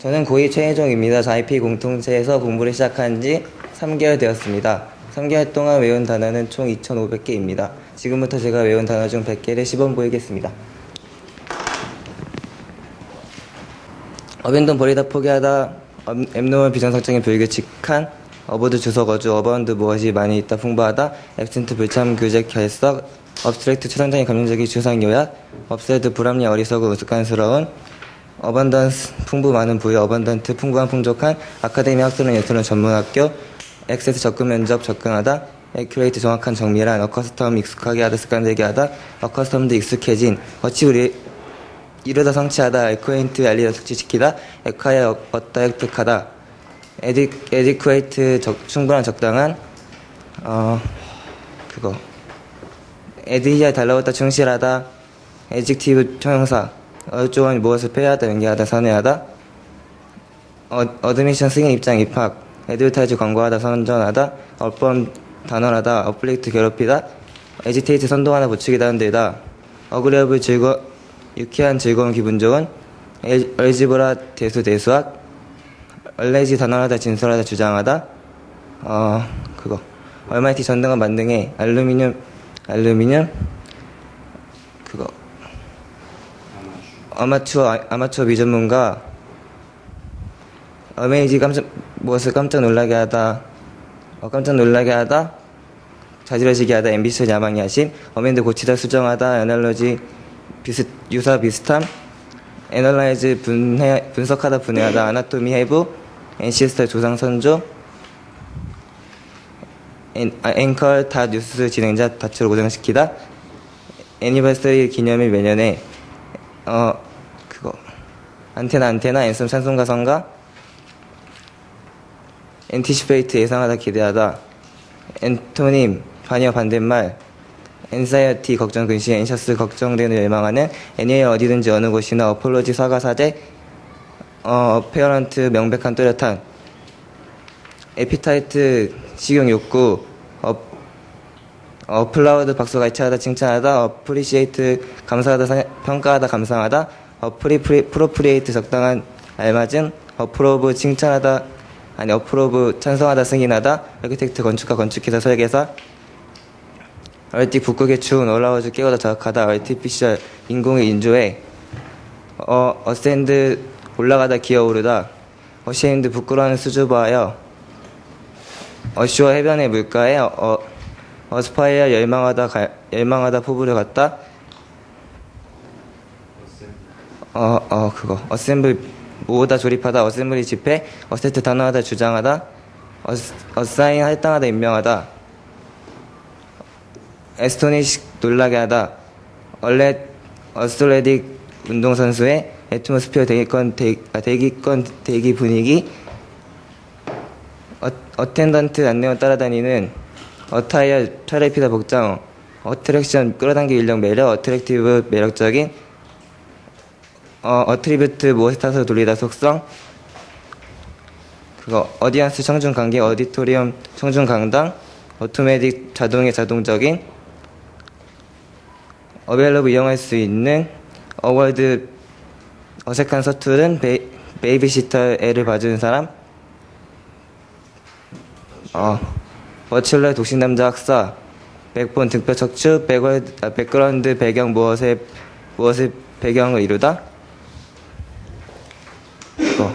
저는 고2 최혜정입니다. 저 IP 공통체에서 공부를 시작한 지 3개월 되었습니다. 3개월 동안 외운 단어는 총 2,500개입니다. 지금부터 제가 외운 단어 중 100개를 시범 보이겠습니다. 어빈돈 버리다 포기하다 업- 앱노멀 비정상적인 불규칙한 어보드 주석 어주 어바운드 무엇이 많이 있다 풍부하다 앱센트 불참 규제 결석 업스트랙트 추상적인 감정적인 추상 요약 업세드 불합리 어리석은 우스꽝스러운 어반던스 풍부 많은 부여 어반던트 풍부한 풍족한 아카데미 학술은 예술은 전문학교 액세스 접근 면접 접근하다 에큐레이트 정확한 정밀한 어커스텀 익숙하게 하다 습관되게 하다 어커스텀드 익숙해진 어치 우리 이르다 성취하다 에코엔트 알리다 숙지시키다 에카에 어- 얻다 획득하다. 에디, 에디쿠에이트 적- 충분한 적당한 어 그거. 에디히아 달라붙다 충실하다. 에직티브 총형사 어조원 무엇을 폐하다 연기하다 선회하다? 어, 어드미션 승인 입장 입학 에드타이즈 광고하다 선전하다? 어뻔 단언하다 어플릭트 괴롭히다? 에지테이트 선동하다 부추기다 흔들다? 어그레어블 즐거 유쾌한 즐거운 기분 좋은? 엘- 엘지브라 대수 대수학? 얼레지 단언하다 진술하다 주장하다? 어 그거. 얼마이티 전등과 만등의 알루미늄 알루미늄? 그거 아마추어 아- 아마추어 미전문가. 어메이지 깜짝 무엇을 깜짝 놀라게 하다. 어, 깜짝 놀라게 하다. 자지러지게 하다. 앰비션 야망이 하심 어메인드 고치다 수정하다. 애널로지 비슷 유사 비슷함. 애널라이즈 분해 분석하다 분해하다. 아나토미 해부. 엔시스터 조상 선조. 엔, 아, 앵컬 다 뉴스 진행자 다치로 고정시키다. 애니버서리 기념일 매년에 어 안테나 안테나 앤섬 찬송가 성가? 엔티시페이트 예상하다 기대하다. 엔토님 반여 반대말. 엔사이어티 걱정 근심 엔셔스 걱정되는 열망하는 애니에 어디든지 어느 곳이나 어폴로지 사과 사제? 어 어페어런트 명백한 뚜렷한 에피타이트 식용 욕구. 어 어플라우드 박수가 이차하다 칭찬하다. 어프리시에이트 감사하다 사- 평가하다 감상하다 어프리 프리, 프로프리에이트 적당한 알맞은 어프로브 칭찬하다 아니 어프로브 찬성하다 승인하다 아키텍트 건축가 건축기사 설계사 얼티 북극의 추운 올라와주 깨우다 자극하다 얼티피셜 인공의 인조에 어 어센드 올라가다 기어오르다 어시엔드 부끄러워하는 수줍어하여 어슈어 해변의 물가에 어, 어스파이어 열망하다 가- 열망하다 포부를 갔다 어 어 그거. 어셈블 모으다 조립하다 어셈블리 집회 어세트 단호하다 주장하다 어스, 어사인 할당하다 임명하다 에스토니식 놀라게 하다 얼렛 어스토레딕 운동선수의 애트모스피어 대기권 대, 아, 대기권 대기 분위기 어, 어텐던트 안내원 따라다니는 어타이어 트레피다 복장 어트랙션 끌어당기 인력 매력 어트랙티브 매력적인 어, 어트리뷰트 무엇에 타서 돌리다 속성 그거 어디언스 청중 관계 어디토리움 청중 강당 오토매틱 자동의 자동적인 어벨러브 이용할 수 있는 어워드 어색한 서투른 베, 베이비시터 애를 봐주는 사람 어, 버칠러 독신 남자 학사, 백본 등뼈 척추, 백월, 아, 백그라운드 배경 무엇의 무엇의 배경을 이루다? 어,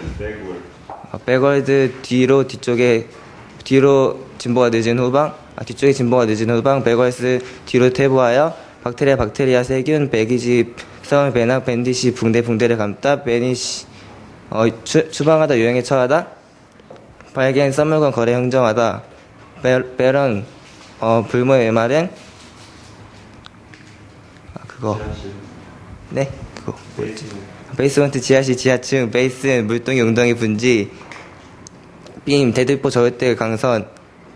어, 백월드 뒤로 뒤쪽에 뒤로 진보가 늦은 후방, 아, 뒤쪽에 진보가 늦은 후방, 백월스 뒤로 퇴보하여 박테리아 박테리아 세균 배기지 성을 배낭 밴디시 붕대 붕대를 감다 베니시 어, 추, 추방하다 유행에 처하다 발견 썸물건 거래 흥정하다. 베, 베런 어, 불모의 MRN 아 그거. 네 그거 뭐였지? 베이스먼트 지하실 지하층 베이스 물동이 웅덩이 분지 빔 대들보 저울대 강선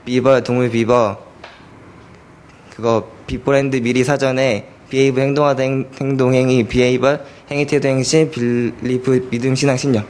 비버 동물 비버 그거 비포랜드 미리 사전에 비에이브 행동하다 행, 행동 행위 비에이버 행위 태도 행실 빌리프 믿음 신앙 신념